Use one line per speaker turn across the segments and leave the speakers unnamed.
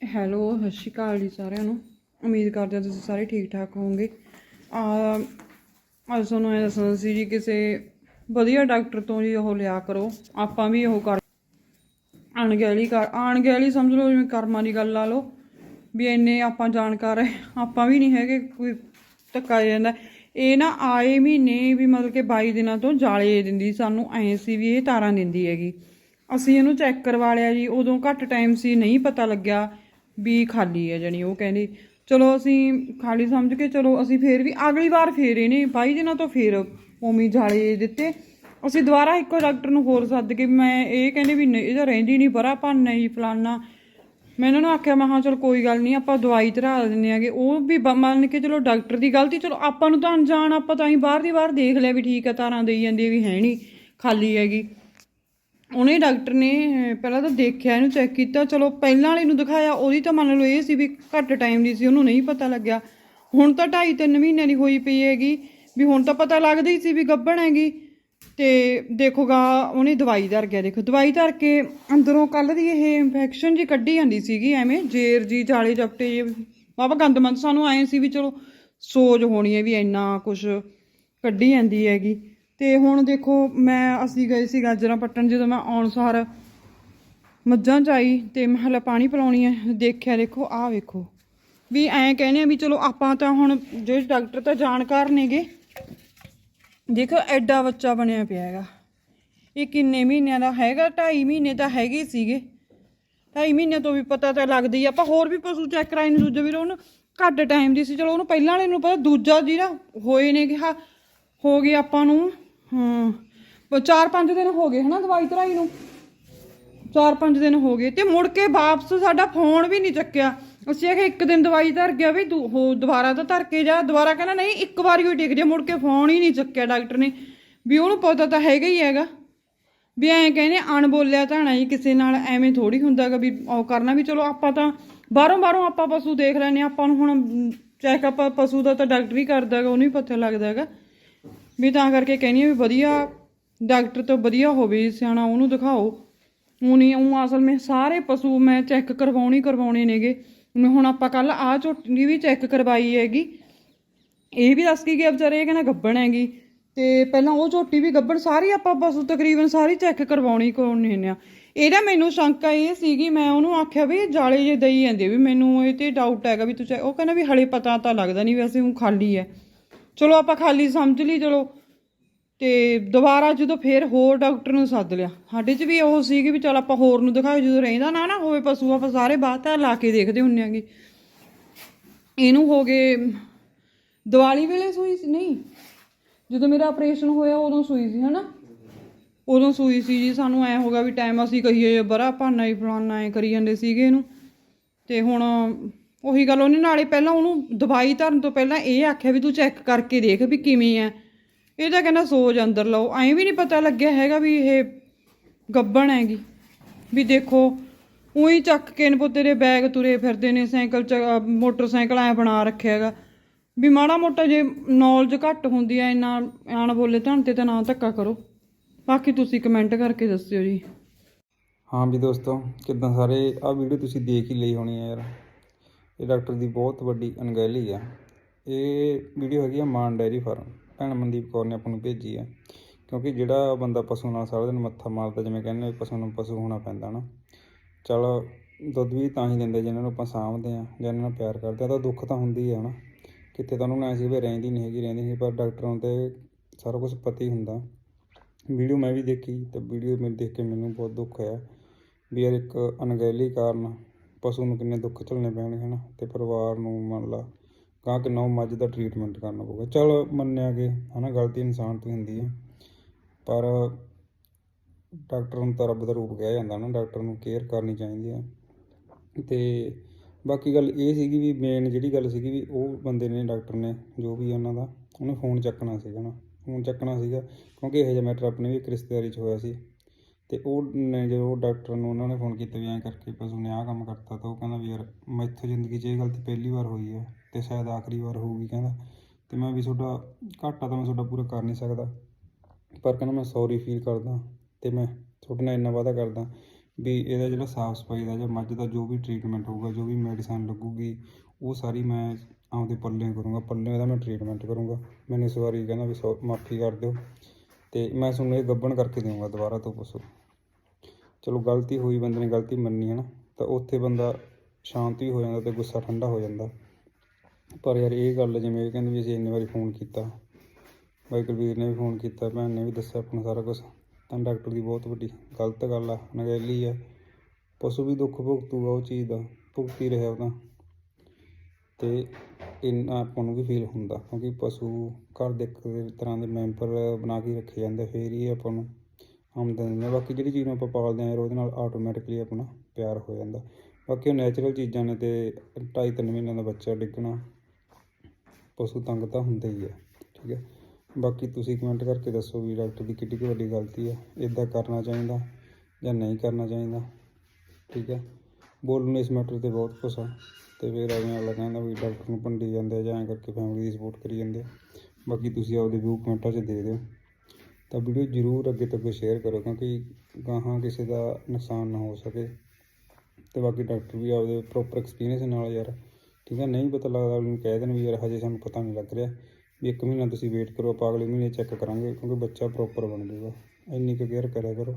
Hello ਸਤਿ ਸ਼੍ਰੀ ਅਕਾਲ ਜੀ ਸਾਰਿਆਂ ਨੂੰ। ਉਮੀਦ ਕਰਦੇ ਹਾਂ ਤੁਸੀਂ ਸਾਰੇ ਠੀਕ ਠਾਕ ਹੋਵੋਗੇ। ਆ, ਅੱਜ ਤੁਹਾਨੂੰ ਇਹ ਦੱਸਣਾ ਸੀ ਜੀ, ਕਿਸੇ ਵਧੀਆ ਡਾਕਟਰ ਤੋਂ ਜੀ ਉਹ ਲਿਆ ਕਰੋ। ਆਪਾਂ ਵੀ ਉਹ ਕਰ ਅਣਗਹਿਲੀ ਕਰ, ਅਣਗਹਿਲੀ ਸਮਝ ਲਓ, ਜਿਵੇਂ ਕਰਮਾਂ ਦੀ ਗੱਲ ਲਾ ਲਓ। ਵੀ ਇੰਨੇ ਆਪਾਂ ਜਾਣਕਾਰ ਹੈ, ਆਪਾਂ ਵੀ ਨਹੀਂ ਹੈਗੇ, ਕੋਈ ਧੱਕਾ ਦੇ ਜਾਂਦਾ ਇਹ ਨਾ ਆਏ ਮਹੀਨੇ ਵੀ ਮਤਲਬ ਕਿ 22 ਦਿਨਾਂ ਤੋਂ ਜਾਲੇ ਦਿੰਦੀ, ਸਾਨੂੰ ਐਂ ਸੀ ਵੀ ਇਹ ਤਾਰਾਂ ਦਿੰਦੀ ਹੈਗੀ। ਅਸੀਂ ਇਹਨੂੰ ਚੈੱਕ ਕਰਵਾ ਲਿਆ ਜੀ, ਉਦੋਂ ਘੱਟ ਟਾਈਮ ਸੀ, ਨਹੀਂ ਪਤਾ ਲੱਗਿਆ। ਵੀ ਖਾਲੀ ਹੈ ਜਣੀ, ਉਹ ਕਹਿੰਦੀ, ਚਲੋ ਅਸੀਂ ਖਾਲੀ ਸਮਝ ਕੇ ਚਲੋ, ਅਸੀਂ ਫੇਰ ਵੀ ਅਗਲੀ ਵਾਰ ਫੇਰ ਇਹਨੇ 22 ਦਿਨਾਂ ਤੋਂ ਫੇਰ ਉਮੀ ਜਾਲੇ ਦਿੱਤੇ। ਅਸੀਂ ਦੁਬਾਰਾ ਇੱਕੋ ਡਾਕਟਰ ਨੂੰ ਹੋਰ ਸੱਦ ਕੇ ਮੈਂ ਇਹ ਕਹਿੰਦੇ ਵੀ ਨਹੀਂ ਇਹਦਾ ਰਹਿੰਦੀ ਨਹੀਂ ਬਰਾ ਭੰਨ ਹੀ ਫਲਾਨਾ। ਮੈਂ ਇਹਨਾਂ ਨੂੰ ਆਖਿਆ, ਮੈਂ ਹਾਂ ਚਲ ਕੋਈ ਗੱਲ ਨਹੀਂ, ਆਪਾਂ ਦਵਾਈ ਧਰਾ ਦਿੰਦੇ ਆਗੇ। ਉਹ ਵੀ ਬ- ਮੰਨ ਕੇ ਚਲੋ ਡਾਕਟਰ ਦੀ ਗਲਤੀ, ਚਲੋ ਆਪਾਂ ਨੂੰ ਤਾਂ ਅਣਜਾਣ, ਆਪਾਂ ਤਾਂ ਹੀ ਬਾਹਰ ਦੀ ਬਾਹਰ ਦੇਖ ਲਿਆ ਵੀ ਠੀਕ ਆ, ਤਾਰਾਂ ਦੇਈ ਜਾਂਦੀ ਹੈ ਵੀ ਹੈ ਨਹੀਂ, ਖਾਲੀ ਹੈਗੀ। ਉਹਨੇ ਡਾਕਟਰ ਨੇ ਪਹਿਲਾਂ ਤਾਂ ਦੇਖਿਆ, ਇਹਨੂੰ ਚੈੱਕ ਕੀਤਾ, ਚਲੋ ਪਹਿਲਾਂ ਵਾਲੇ ਨੂੰ ਦਿਖਾਇਆ, ਉਹਦੀ ਤਾਂ ਮੰਨ ਲਓ ਇਹ ਸੀ ਵੀ ਘੱਟ ਟਾਈਮ ਦੀ ਸੀ, ਉਹਨੂੰ ਨਹੀਂ ਪਤਾ ਲੱਗਿਆ। ਹੁਣ ਤਾਂ 2.5 3 ਮਹੀਨਿਆਂ ਦੀ ਹੋਈ ਪਈ ਹੈਗੀ, ਵੀ ਹੁਣ ਤਾਂ ਪਤਾ ਲੱਗਦਾ ਹੀ ਸੀ ਵੀ ਗੱਭਣ ਹੈਗੀ। ਤੇ ਦੇਖੋਗਾ ਉਹਨੇ ਦਵਾਈ ਧਰ ਗਿਆ ਦੇਖੋ, ਦਵਾਈ ਧਰ ਕੇ ਅੰਦਰੋਂ ਕੱਲ ਦੀ ਇਹ ਇਨਫੈਕਸ਼ਨ ਜੀ ਕੱਢੀ ਜਾਂਦੀ ਸੀਗੀ, ਐਵੇਂ ਜੇਰ ਜੀ, ਜਾਲੇ ਜਪਟੇ ਜੇ ਬਾਬਾ ਗੰਦਮੰਦ ਸਾਨੂੰ ਆਏ ਸੀ ਵੀ ਚਲੋ, ਸੋਜ ਹੋਣੀ ਹੈ ਵੀ ਇੰਨਾ ਕੁਝ ਕੱਢੀ ਜਾਂਦੀ ਹੈਗੀ। ਤੇ ਹੁਣ ਦੇਖੋ, ਮੈਂ, ਅਸੀਂ ਗਏ ਸੀ ਗਾਜਰਾਂ ਪੱਟਣ, ਜਦੋਂ ਮੈਂ ਆਉਣ ਸਾਰ ਮੱਝਾਂ ਚ ਆਈ ਤੇ ਮੈਂ ਹਲੇ ਪਾਣੀ ਪਿਲਾਉਣੀ ਹੈ ਦੇਖਿਆ, ਦੇਖੋ, ਆਹ ਵੇਖੋ। ਵੀ ਐਂ ਕਹਿੰਦੇ ਆ ਵੀ ਚਲੋ, ਆਪਾਂ ਤਾਂ ਹੁਣ ਜਿਹੜੇ ਡਾਕਟਰ ਤਾਂ ਜਾਣਕਾਰ ਨੇਗੇ ਦੇਖੋ, ਐਡਾ ਬੱਚਾ ਬਣਿਆ ਪਿਆ ਹੈਗਾ। ਇਹ ਕਿੰਨੇ ਮਹੀਨਿਆਂ ਦਾ ਹੈਗਾ 2.5 ਮਹੀਨੇ ਤਾਂ ਹੈਗੇ ਸੀਗੇ। 2.5 ਮਹੀਨੇ ਤੋਂ ਵੀ ਪਤਾ ਤਾਂ ਲੱਗਦੀ ਆ, ਆਪਾਂ ਹੋਰ ਵੀ ਪਸ਼ੂ ਚੈੱਕ ਕਰਾਏ ਨੇ ਦੂਜੇ ਵੀਰ, ਉਹਨੂੰ ਘੱਟ ਟਾਈਮ ਦੀ ਸੀ। ਚਲੋ, ਉਹਨੂੰ ਪਹਿਲਾਂ ਵਾਲੇ ਨੂੰ ਪਤਾ, ਦੂਜਾ ਜਿਹੜਾ ਹੋਏ ਨੇ ਕਿ ਹਾਂ, ਹੋ ਗਏ ਆਪਾਂ ਨੂੰ ਹਾਂ। ਪ- ਚਾਰ ਪੰਜ ਦਿਨ ਹੋ ਗਏ ਹਨਾ ਦਵਾਈ ਧਰਾਈ ਨੂੰ। ਚਾਰ ਪੰਜ ਦਿਨ ਹੋ ਗਏ ਤੇ ਮੁੜ ਕੇ ਵਾਪਸ ਸਾਡਾ ਫੋਨ ਵੀ ਨਹੀਂ ਚੱਕਿਆ। ਅਸੀਂ ਆਖਿਆ ਇੱਕ ਦਿਨ ਦਵਾਈ ਧਰ ਗਿਆ ਵੀ ਦੂ- ਦੁਬਾਰਾ ਤਾਂ ਧਰ ਕੇ ਜਾ। ਦੁਬਾਰਾ ਕਹਿੰਦਾ ਨਹੀਂ ਇੱਕ ਵਾਰੀ ਹੀ ਟਿਕ ਜਾ ਮੁੜ ਕੇ ਫੋਨ ਹੀ ਨਹੀਂ ਚੱਕਿਆ ਡਾਕਟਰ ਨੇ। ਵੀ ਉਹਨੂੰ ਪਤਾ ਤਾਂ ਹੈਗਾ ਹੀ ਹੈਗਾ। ਵੀ ਐਂ ਕਹਿੰਦੇ ਅਣ ਬੋਲਿਆ ਧਾਣਾ ਜੀ ਕਿਸੇ ਨਾਲ ਐਵੇਂ ਥੋੜੀ ਹੁੰਦਾਗਾ ਵੀ ਉਹ ਕਰਨਾ ਵੀ ਚਲੋ ਆਪਾਂ ਤਾਂ ਬਾਹਰੋਂ ਬਾਹਰੋਂ ਆਪਾਂ ਪਸ਼ੂ ਦੇਖ ਲੈਨੇ ਆਂ, ਆਪਾਂ ਨੂੰ ਹੁਣ ਚੈੱਕਅਪ ਪਸ਼ੂ ਦਾ ਤਾਂ ਡਾਕਟਰ ਹੀ ਕਰਦਾਗਾ ਉਹਨੂੰ ਹੀ ਪਤਾ ਲੱਗਦਾ ਹੈਗਾ ਵੀ ਤਾਂ ਕਰਕੇ ਕਹਿੰਦੀ ਆ ਵੀ ਵਧੀਆ ਡਾਕਟਰ ਤੋਂ ਵਧੀਆ ਹੋਵੇ, ਸਿਆਣਾ ਉਹਨੂੰ ਦਿਖਾਓ। ਉਹ ਨਹੀਂ ਉਹ ਅਸਲ ਵਿੱਚ ਸਾਰੇ ਪਸ਼ੂ ਮੈਂ ਚੈੱਕ ਕਰਵਾਉਣੀ ਕਰਵਾਉਣੇ ਨੇਗੇ। ਹੁਣ ਆਪਾਂ ਕੱਲ ਆ ਝੋਟੀ ਵੀ ਚੈੱਕ ਕਰਵਾਈ ਹੈਗੀ। ਇਹ ਵੀ ਦੱਸ ਕੇ ਗਿਆ ਵਿਚਾਰੇ, ਇਹ ਕਹਿੰਦਾ ਗੱਬਣ ਹੈਗੀ। ਤੇ ਪਹਿਲਾਂ ਉਹ ਝੋਟੀ ਵੀ ਗੱਬਣ ਸਾਰੀ ਆਪਾਂ ਪਸ਼ੂ ਤਕਰੀਬਨ ਸਾਰੀ ਚੈੱਕ ਕਰਵਾਉਣੀ ਕਰਵਾਉਣੀ ਨੇ ਆ। ਇਹਦਾ ਮੈਨੂੰ ਸ਼ੰਕਾ ਇਹ ਸੀਗੀ, ਮੈਂ ਉਹਨੂੰ ਆਖਿਆ ਵੀ ਜਾਲੇ ਜੇ ਦਈ ਜਾਂਦੇ ਵੀ ਮੈਨੂੰ ਇਹ ਤੇ ਡਾਊਟ ਹੈਗਾ ਵੀ ਤੂੰ ਚੈ- ਉਹ ਕਹਿੰਦਾ ਵੀ ਹਲੇ ਪਤਾ ਤਾਂ ਲੱਗਦਾ ਨਹੀਂ ਵੈਸੇ ਉਹ ਖਾਲੀ ਹੈ। ਚਲੋ ਆਪਾਂ ਖਾਲੀ ਸਮਝ ਲਈ, ਚਲੋ। ਤੇ ਦੁਬਾਰਾ ਜਦੋਂ ਫੇਰ ਹੋਰ ਡਾਕਟਰ ਨੂੰ ਸੱਦ ਲਿਆ। ਸਾਡੇ 'ਚ ਵੀ ਉਹ ਸੀਗੀ ਵੀ ਚਲ ਆਪਾਂ ਹੋਰ ਨੂੰ ਦਿਖਾਓ, ਜਦੋਂ ਰਹਿੰਦਾ ਨਾ ਨਾ ਹੋਵੇ ਪਸ਼ੂ, ਆਪਾਂ ਸਾਰੇ ਬਾਤਾਂ ਲਾ ਕੇ ਦੇਖਦੇ ਹੁੰਨੇ ਆਂਗੇ। ਇਹਨੂੰ ਹੋ ਗਏ, ਦੀਵਾਲੀ ਵੇਲੇ ਸੂਈ ਸੀ, ਨਹੀਂ। ਜਦੋਂ ਮੇਰਾ ਆਪਰੇਸ਼ਨ ਹੋਇਆ, ਉਦੋਂ ਸੂਈ ਸੀ, ਹਨਾ? ਉਦੋਂ ਸੂਈ ਸੀ ਜੀ, ਸਾਨੂੰ ਐ ਹੋਗਾ ਵੀ ਟਾਈਮ ਅਸੀਂ ਕਹੀਏ ਬਰਾ ਭਾਨਾ ਹੀ ਫਲਾਨਾ ਐ ਕਰੀ ਜਾਂਦੇ ਸੀਗੇ ਇਹਨੂੰ। ਤੇ ਹੁਣ ਉਹੀ ਗੱਲ, ਉਹਨੇ ਨਾਲੇ ਪਹਿਲਾਂ ਉਹਨੂੰ ਦਵਾਈ ਧਰਨ ਤੋਂ ਪਹਿਲਾਂ ਇਹ ਆਖਿਆ ਵੀ ਤੂੰ ਚੈੱਕ ਕਰਕੇ ਦੇਖ ਵੀ ਕਿਵੇਂ ਐ। ਇਹ ਤਾਂ ਕਹਿੰਦਾ ਸੋਜ ਅੰਦਰ ਲਓ। ਐਂ ਵੀ ਨਹੀਂ ਪਤਾ ਲੱਗਿਆ ਹੈਗਾ ਵੀ ਇਹ ਗੱਬਣ ਹੈਗੀ। ਵੀ ਦੇਖੋ, ਉਹੀ ਚੱਕ ਕੇ ਨੇ ਪੁੱਤੇ ਦੇ ਬੈਗ ਤੁਰੇ ਫਿਰਦੇ ਨੇ, ਸਾਈਕਲ ਚ ਮੋਟਰਸਾਈਕਲ ਐ ਬਣਾ ਰੱਖਿਆ ਹੈਗਾ। ਵੀ ਮਾੜਾ ਮੋਟਾ ਜੇ ਨੌਲੇਜ ਘੱਟ ਹੁੰਦੀ ਐ, ਇੰਨਾ ਆਣ ਬੋਲੇ ਧਣ ਤੇ ਤਾਂ ਨਾ ਧੱਕਾ ਕਰੋ। ਬਾਕੀ ਤੁਸੀਂ ਕਮੈਂਟ ਕਰਕੇ ਦੱਸਿਓ ਜੀ।
ਹਾਂ ਵੀ ਦੋਸਤੋ, ਕਿੱਦਾਂ ਸਾਰੇ ਆ ਵੀਡੀਓ ਤੁਸੀਂ ਦੇਖ ਹੀ ਲਈ ਹੋਣੀ ਹੈ ਯਾਰ। ਇਹ ਡਾਕਟਰ ਦੀ ਬਹੁਤ ਵੱਡੀ ਅਣਗਹਿਲੀ ਆ। ਇਹ ਵੀਡੀਓ ਹੈਗੀ ਆ ਮਾਨ ਡੈਰੀ ਫਾਰਮ। ਭੈਣ ਮਨਦੀਪ ਕੌਰ ਨੇ ਆਪਾਂ ਨੂੰ ਭੇਜੀ ਆ। ਕਿਉਂਕਿ ਜਿਹੜਾ ਬੰਦਾ ਪਸ਼ੂ ਨਾਲ ਸਾਰਾ ਦਿਨ ਮੱਥਾ ਮਾਰਦਾ, ਜਿਵੇਂ ਕਹਿੰਦੇ ਨੇ ਪਸ਼ੂ ਨੂੰ ਪਸ਼ੂ ਹੋਣਾ ਪੈਂਦਾ ਨਾ। ਚਲ ਦੁੱਧ ਵੀ ਤਾਂ ਹੀ ਦਿੰਦੇ, ਜਿਹਨਾਂ ਨੂੰ ਆਪਾਂ ਸਾਂਭਦੇ ਆ, ਜਾਂ ਇਹਨਾਂ ਨੂੰ ਪਿਆਰ ਕਰਦੇ ਆ, ਤਾਂ ਦੁੱਖ ਤਾਂ ਹੁੰਦੀ ਆ ਨਾ ਕਿਤੇ ਤੁਹਾਨੂੰ ਨਾ ਸੀ ਵੀ ਰਹਿੰਦੀ ਨਹੀਂ ਹੈਗੀ, ਰਹਿੰਦੀ ਨਹੀਂ ਪਰ ਡਾਕਟਰਾਂ ਤੇ ਸਾਰਾ ਕੁਝ ਪਤਾ ਹੀ ਹੁੰਦਾ। ਵੀਡੀਓ ਮੈਂ ਵੀ ਦੇਖੀ ਤੇ ਵੀਡੀਓ ਮੈਂ ਦੇਖ ਕੇ ਮੈਨੂੰ ਬਹੁਤ ਦੁੱਖ ਹੋਇਆ ਵੀ ਯਾਰ ਇੱਕ ਅਣਗਹਿਲੀ ਕਾਰਨ ਪਸ਼ੂ ਨੂੰ ਕਿੰਨੇ ਦੁੱਖ ਝੱਲਣੇ ਪੈਣਗੇ ਨਾ ਤੇ ਪਰਿਵਾਰ ਨੂੰ ਮੰਨ ਲਾ ਕਾ ਕਿੰਨਾ ਉਹ ਮੱਝ ਦਾ ਟ੍ਰੀਟਮੈਂਟ ਕਰਨਾ ਪਊਗਾ। ਚਲ ਮੰਨਿਆ ਕਿ, ਹਨਾ, ਗਲਤੀ ਇਨਸਾਨ ਤੋਂ ਹੁੰਦੀ ਹੈ ਪਰ ਡਾਕਟਰ ਨੂੰ ਤਾਂ ਰੱਬ ਦਾ ਰੂਪ ਕਿਹਾ ਜਾਂਦਾ ਨਾ, ਡਾਕਟਰ ਨੂੰ ਕੇਅਰ ਕਰਨੀ ਚਾਹੀਦੀ ਹੈ ਤੇ ਬਾਕੀ ਗੱਲ ਇਹ ਸੀਗੀ ਵੀ ਮੇਨ ਜਿਹੜੀ ਗੱਲ ਸੀਗੀ ਵੀ ਉਹ ਬੰਦੇ ਨੇ, ਡਾਕਟਰ ਨੇ ਜੋ ਵੀ ਉਹਨਾਂ ਦਾ, ਉਹਨੇ ਫੋਨ ਚੱਕਣਾ ਸੀਗਾ ਨਾ। ਫੋਨ ਚੱਕਣਾ ਸੀਗਾ ਕਿਉਂਕਿ ਇਹੋ ਜਿਹਾ ਮੈਟਰ ਆਪਣੇ ਵੀ ਇੱਕ ਰਿਸ਼ਤੇਦਾਰੀ 'ਚ ਹੋਇਆ ਸੀ। ਤੇ ਉਹ ਨੇ ਜਦੋਂ ਡਾਕਟਰ ਨੂੰ ਉਹਨਾਂ ਨੇ ਫੋਨ ਕੀਤਾ ਵੀ ਐਂ ਕਰਕੇ ਪਸ਼ੂ ਨੇ ਆਹ ਕੰਮ ਕਰਤਾ ਤਾਂ ਉਹ ਕਹਿੰਦਾ ਵੀ ਯਾਰ ਮੈਥੋਂ ਜ਼ਿੰਦਗੀ 'ਚ ਇਹ ਗਲਤੀ ਪਹਿਲੀ ਵਾਰ ਹੋਈ ਹੈ ਤੇ ਸ਼ਾਇਦ ਆਖਰੀ ਵਾਰ ਹੋਊਗੀ ਕਹਿੰਦਾ। ਤੇ ਮੈਂ ਵੀ ਤੁਹਾਡਾ ਘਾਟਾ ਤਾਂ ਮੈਂ ਤੁਹਾਡਾ ਪੂਰਾ ਕਰ ਨਹੀਂ ਸਕਦਾ। ਪਰ ਕਹਿੰਦਾ ਮੈਂ ਸੌਰੀ ਫੀਲ ਕਰਦਾ ਤੇ ਮੈਂ ਤੁਹਾਡੇ ਨਾਲ ਇੰਨਾ ਵਾਅਦਾ ਕਰਦਾ ਵੀ ਇਹਦਾ ਜਿਹੜਾ ਸਾਫ਼ ਸਫ਼ਾਈ ਦਾ ਜਾਂ ਮੱਝ ਦਾ ਜੋ ਵੀ ਟ੍ਰੀਟਮੈਂਟ ਹੋਊਗਾ, ਜੋ ਵੀ ਮੈਡੀਸਨ ਲੱਗੂਗੀ, ਉਹ ਸਾਰੀ ਮੈਂ ਆਪਦੇ ਪੱਲੇ ਕਰੂੰਗਾ ਪੱਲੇ ਦਾ ਮੈਂ ਟ੍ਰੀਟਮੈਂਟ ਕਰੂੰਗਾ। ਮੈਨੂੰ ਇਸ ਵਾਰੀ ਕਹਿੰਦਾ ਵੀ ਸੌ, ਮਾਫੀ ਕਰ ਦਿਓ ਤੇ ਮੈਂ ਤੁਹਾਨੂੰ ਇਹ ਗੱਬਣ ਕਰਕੇ ਦੇਵਾਂਗਾ ਦੁਬਾਰਾ ਤੋਂ ਪਸ਼ੂ ਚਲੋ ਗਲਤੀ ਹੋਈ, ਬੰਦੇ ਨੇ ਗਲਤੀ ਮੰਨੀ ਹੈ ਨਾ, ਤਾਂ ਉੱਥੇ ਬੰਦਾ ਸ਼ਾਂਤ ਵੀ ਹੋ ਜਾਂਦਾ ਤੇ ਗੁੱਸਾ ਠੰਡਾ ਹੋ ਜਾਂਦਾ। ਪਰ ਯਾਰ ਇਹ ਗੱਲ ਜਿਵੇਂ ਇਹ ਕਹਿੰਦੇ ਵੀ ਅਸੀਂ ਇੰਨੇ ਵਾਰੀ ਫੋਨ ਕੀਤਾ, ਬਾਈ ਕੁਲਵੀਰ ਨੇ ਵੀ ਫੋਨ ਕੀਤਾ, ਭੈਣ ਨੇ ਵੀ ਦੱਸਿਆ ਆਪਾਂ ਨੂੰ ਸਾਰਾ ਕੁਝ ਤਾਂ ਡਾਕਟਰ ਦੀ ਬਹੁਤ ਵੱਡੀ ਗਲਤ ਗੱਲ ਆ, ਨਗੈਲੀ ਆ। ਪਸ਼ੂ ਵੀ ਦੁੱਖ ਭੁਗਤੂਗਾ ਉਹ ਚੀਜ਼ ਦਾ, ਭੁਗਤੀ ਰਿਹਾ ਉਹ ਤਾਂ ਤੇ ਇੰਨਾ ਆਪਾਂ ਨੂੰ ਵੀ ਫੀਲ ਹੁੰਦਾ, ਕਿਉਂਕਿ ਪਸ਼ੂ ਘਰ ਦੇ ਇੱਕ ਤਰ੍ਹਾਂ ਦੇ ਮੈਂਬਰ ਬਣਾ ਕੇ ਰੱਖੇ ਜਾਂਦੇ, ਫੇਰ ਹੀ ਆਪਾਂ ਨੂੰ ਆਮਦਨ ਦਿੰਦੇ ਬਾਕੀ ਜਿਹੜੀ ਚੀਜ਼ ਨੂੰ ਆਪਾਂ ਪਾਲਦੇ ਹਾਂ ਯਾਰ ਉਹਦੇ ਨਾਲ ਆਟੋਮੈਟਿਕਲੀ ਆਪਣਾ ਪਿਆਰ ਹੋ ਜਾਂਦਾ। ਬਾਕੀ ਉਹ ਨੈਚੁਰਲ ਚੀਜ਼ਾਂ ਨੇ ਤੇ ਢਾਈ ਤਿੰਨ ਮਹੀਨਿਆਂ ਦਾ ਬੱਚਾ ਡਿੱਗਣਾ, ਪਸ਼ੂ ਤੰਗ ਤਾਂ ਹੁੰਦਾ ਹੀ ਹੈ ਠੀਕ ਹੈ ਬਾਕੀ ਤੁਸੀਂ ਕਮੈਂਟ ਕਰਕੇ ਦੱਸੋ ਵੀ ਡਾਕਟਰ ਦੀ ਕਿੱਡੀ ਕੁ ਵੱਡੀ ਗਲਤੀ ਹੈ ਇਦਾਂ ਕਰਨਾ ਚਾਹੀਦਾ ਜਾਂ ਨਹੀਂ ਕਰਨਾ ਚਾਹੀਦਾ, ਠੀਕ ਹੈ ਬੋਲਣ ਨੂੰ ਇਸ ਮੈਟਰ ਤੇ ਬਹੁਤ ਕੁਛ ਆ ਤੇ ਫਿਰ ਐਵੇਂ ਅਗਲਾ ਕਹਿੰਦਾ ਵੀ ਡਾਕਟਰ ਨੂੰ ਭੰਡੀ ਜਾਂਦੇ ਜਾਂ ਐਂ ਕਰਕੇ ਫੈਮਿਲੀ ਦੀ ਸਪੋਰਟ ਕਰੀ ਜਾਂਦੇ ਆ। ਬਾਕੀ ਤੁਸੀਂ ਆਪਦੇ ਵਿਊ ਕਮੈਂਟਾਂ 'ਚ ਦੇ ਦਿਓ। ਤਾਂ ਵੀਡੀਓ ਜ਼ਰੂਰ ਅੱਗੇ ਤੋਂ ਅੱਗੇ ਸ਼ੇਅਰ ਕਰੋ ਕਿਉਂਕਿ ਗਾਹਾਂ ਕਿਸੇ ਦਾ ਨੁਕਸਾਨ ਨਾ ਹੋ ਸਕੇ। ਤੇ ਬਾਕੀ ਡਾਕਟਰ ਵੀ ਆਪਦੇ ਪ੍ਰੋਪਰ ਐਕਸਪੀਰੀਅੰਸ ਨਾਲ ਯਾਰ ਠੀਕ ਹੈ ਨਹੀਂ ਪਤਾ ਲੱਗਦਾ ਉਹਨੂੰ ਕਹਿ ਦੇਣ ਵੀ ਯਾਰ ਹਜੇ ਸਾਨੂੰ ਪਤਾ ਨਹੀਂ ਲੱਗ ਰਿਹਾ। ਵੀ ਇੱਕ ਮਹੀਨਾ ਤੁਸੀਂ ਵੇਟ ਕਰੋ ਆਪਾਂ ਅਗਲੇ ਮਹੀਨੇ ਚੈੱਕ ਕਰਾਂਗੇ ਕਿਉਂਕਿ ਬੱਚਾ ਪ੍ਰੋਪਰ ਬਣ ਜਾਊਗਾ। ਇੰਨੀ ਕੁ ਕੇਅਰ ਕਰਿਆ ਕਰੋ।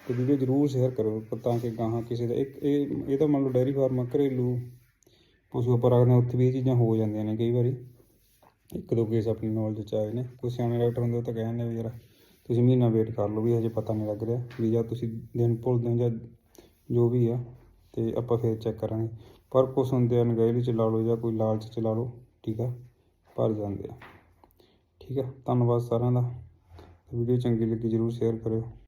ਤੇ ਵੀਡੀਓ ਜ਼ਰੂਰ ਸ਼ੇਅਰ ਕਰੋ ਤਾਂ ਕਿ ਗਾਹਾਂ ਕਿਸੇ ਦਾ ਇੱਕ ਇਹ ਇਹ ਤਾਂ ਮੰਨ ਲਓ ਡੈਰੀ ਫਾਰਮ ਘਰੇਲੂ ਪਸ਼ੂ ਆਪਾਂ ਰੱਖਦੇ ਹਾਂ, ਉੱਥੇ ਵੀ ਇਹ ਚੀਜ਼ਾਂ ਹੋ ਜਾਂਦੀਆਂ ਨੇ ਕਈ ਵਾਰੀ। ਇੱਕ ਦੋ ਕੇਸ ਆਪਣੀ ਨੌਲੇਜ ਚ ਆਏ ਨੇ ਕੋਈ ਸਿਆਣੇ ਡਾਕਟਰ ਹੁੰਦੇ ਉਹ ਤਾਂ ਕਹਿੰਦੇ ਵੀ ਯਾਰ ਤੁਸੀਂ ਮਹੀਨਾ ਵੇਟ ਕਰ ਲਓ ਵੀ ਹਜੇ ਪਤਾ ਨਹੀਂ ਲੱਗ ਰਿਹਾ ਵੀ ਜਾਂ ਤੁਸੀਂ ਦਿਨ ਭੁੱਲਦੇ ਹੋ ਜਾਂ ਜੋ ਵੀ ਆ, ਤੇ ਆਪਾਂ ਫਿਰ ਚੈੱਕ ਕਰਾਂਗੇ। ਪਰ ਕੁਛ ਹੁੰਦੇ ਆ ਨਗੈਲੀ ਚ ਲਾ ਲਓ ਜਾਂ ਕੋਈ ਲਾਲਚ ਚ ਲਾ ਲਓ, ਠੀਕ ਆ, ਭਰ ਜਾਂਦੇ ਆ। ਠੀਕ ਆ, ਧੰਨਵਾਦ ਸਾਰਿਆਂ ਦਾ। ਵੀਡੀਓ ਚੰਗੀ ਲੱਗੀ ਜਰੂਰ ਸ਼ੇਅਰ ਕਰਿਓ।